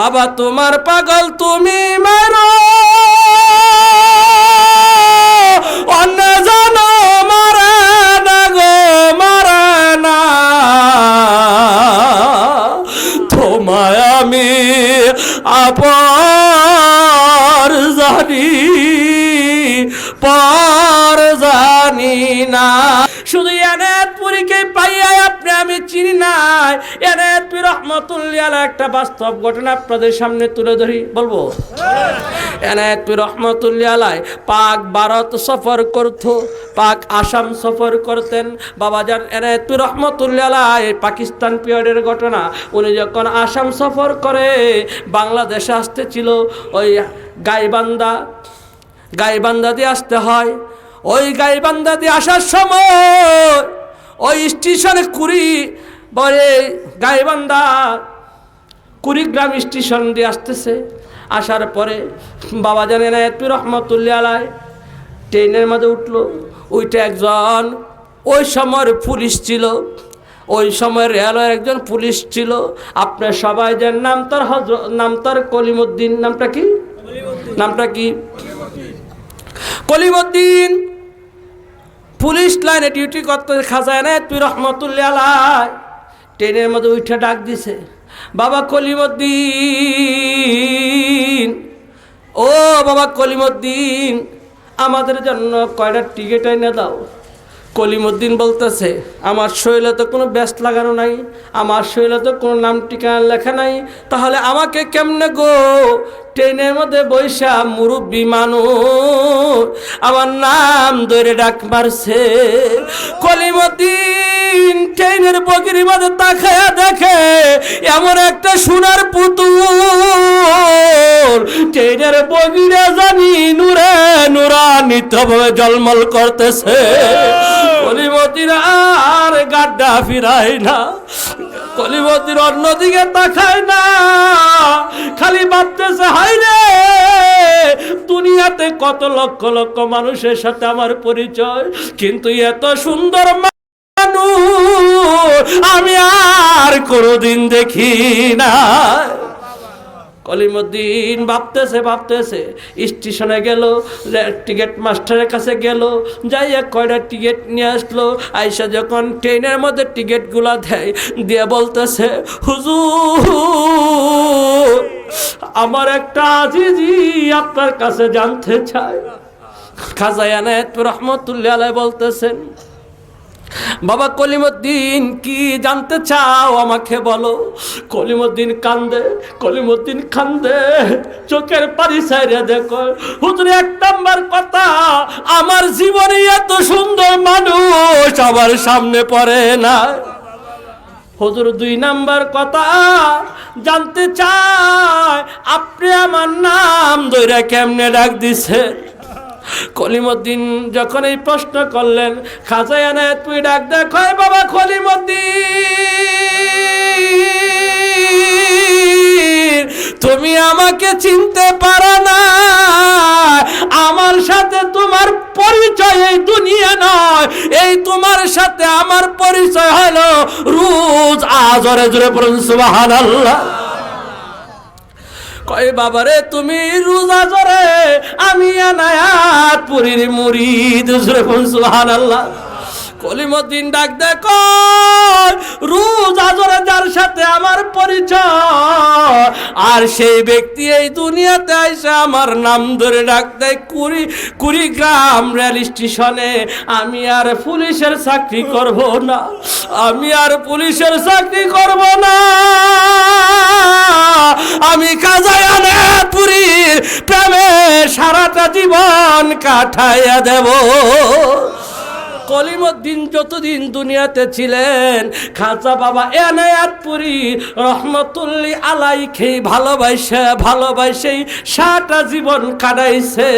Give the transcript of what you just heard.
বাবা তোমার পাগল, তুমি মারো। অন্য জানো মারা না গো, মারা না। তোমায় আমি আপর জানি, পর জানি না। শুধু এনায়তপুরীকে আপনি আমি চিনি নাই। এনায়তপুর রহমতুল্লাহ একটা বাস্তব ঘটনা আপনাদের সামনে তুলে ধরি, বলব? এনায়তপুর রহমতুল্লাহ পাক ভারত সফর করত, পাক আসাম সফর করতেন। বাবাজান এনায়তপুর রহমতুল্লাহ পাকিস্তান পিরিয়ডের ঘটনা। উনি যখন আসাম সফর করে, বাংলাদেশে আসতেছিল ওই গাইবান্ধা গাইবান্ধা দিয়ে আসতে হয়। ওই গাইবান্ধা দিয়ে আসার সময় ওই স্টেশনে কুড়ি বলে গাইবান্ধা কুড়িগ্রাম স্টেশন দিয়ে আসতেছে। আসার পরে বাবা জানে না এত রহমতুল্লাহ ট্রেনের মধ্যে উঠল। ওইটা একজন ওই সময়ের পুলিশ ছিল। ওই সময় রেলওয়ের একজন পুলিশ ছিল। আপনার সবাই যার নাম তার হজর নাম তার কলিমুদ্দিন নামটা কি? নামটা কি? কলিমুদ্দিন। পুলিশ লাইনে ডিউটি করতে খাজায় না তুই রহমতুল্লাহ ট্রেনের মধ্যে উঠে ডাক দিছে, বাবা কলিমদ্দিন, ও বাবা কলিমদ্দিন, আমাদের জন্য কয়টা টিকিট এনে দাও। কলিমুদ্দিন বলতেছে, আমার শরীরে তো কোনো ব্যস্ত লাগানো নাই, আমার শরীরে তো কোনো নাম ঠিকানা লেখা নাই, তাহলে আমাকে কেমনে গো? ট্রেনের মধ্যে বৈশা মুরব্বী মানুষ, আমার নাম ধরে ডাক মারছে। কলিমুদ্দিন ট্রেনের বগির মধ্যে তাকায়া দেখে, এমন একটা সোনার পুতুল, ট্রেনের বগিরা জানি নুরে নুরান্বিত নিত্যভাবে জলমল করতেছে। আর ফিরায় না কলিমতির অন্যদিকে তাকায় না, খালি ভাবতেছে হাই রে, দুনিয়াতে কত লক্ষ লক্ষ মানুষের সাথে আমার পরিচয়, কিন্তু এত সুন্দর মানুষ আমি আর কোনোদিন দেখি না কলিমুদ্দিন ভাবতেছে ভাবতেছে, স্টেশনে গেল টিকিট মাস্টারের কাছে গেল, যাইয়া কয়টা টিকিট নিয়ে আসলো, আইসা যখন ট্রেনের মধ্যে টিকিটগুলো দেয়, দিয়ে বলতেছে, হুজুর, আমার একটা আজিজি আপনার কাছে জানতে চাই খাজায়ানাত রহমতুল্লাহ বলতেছেন বাবা কলিমুদ্দিন, কি জানতে চাও আমাকে বলো? কলিমুদ্দিন কান্দে কলিমুদ্দিন কান্দে, চোখের পানি সাইরে দেখো। হুজুর, এক নাম্বার কথা, আমার জীবনে এত সুন্দর মানুষ আমার সামনে পড়ে না। হুজুর, দুই নাম্বার কথা, জানতে চায়, আপনি আমার নাম দইরা কেমনে ডাক দিছেন? কলিমুদ্দিন যখন এই প্রশ্ন করলেন, খাজায় আনে তুই ডাক দেখ বাবা কলিমুদ্দিন তুমি আমাকে চিনতে পারো না। আমার সাথে তোমার পরিচয় এই দুনিয়া নয়। এই তোমার সাথে আমার পরিচয় হলো রোজ আজরে জোরে পড়ুন, সুবহানাল্লাহ। কয় বাবারে তুমি রোজা জরে আমি আনায়াত পুরীর মুরিদ। সুহান আল্লাহ কলিমদ্দিন ডাক দেখ রোজ আজরে যার সাথে আমার পরিচয়। আর সেই ব্যক্তি এই দুনিয়াতে এসে আমার নাম ধরে ডাক দেয় কুড়ি, কুড়িগ্রাম রেল স্টেশনে। আমি আর পুলিশের চাকরি করব না। আমি আর পুলিশের চাকরি করব না। আমি কাজায় আনে পুরীর প্রেমে সারাটা জীবন কাটাইয়া দেব। কলিমুদ্দিন যতদিন দুনিয়াতে ছিলেন, খাজা বাবা এনায়াতপুরি রহমতুল্লি আলাই খেয়ে ভালোবাসে, ভালোবাসেই সারাটা জীবন কাটাইছে।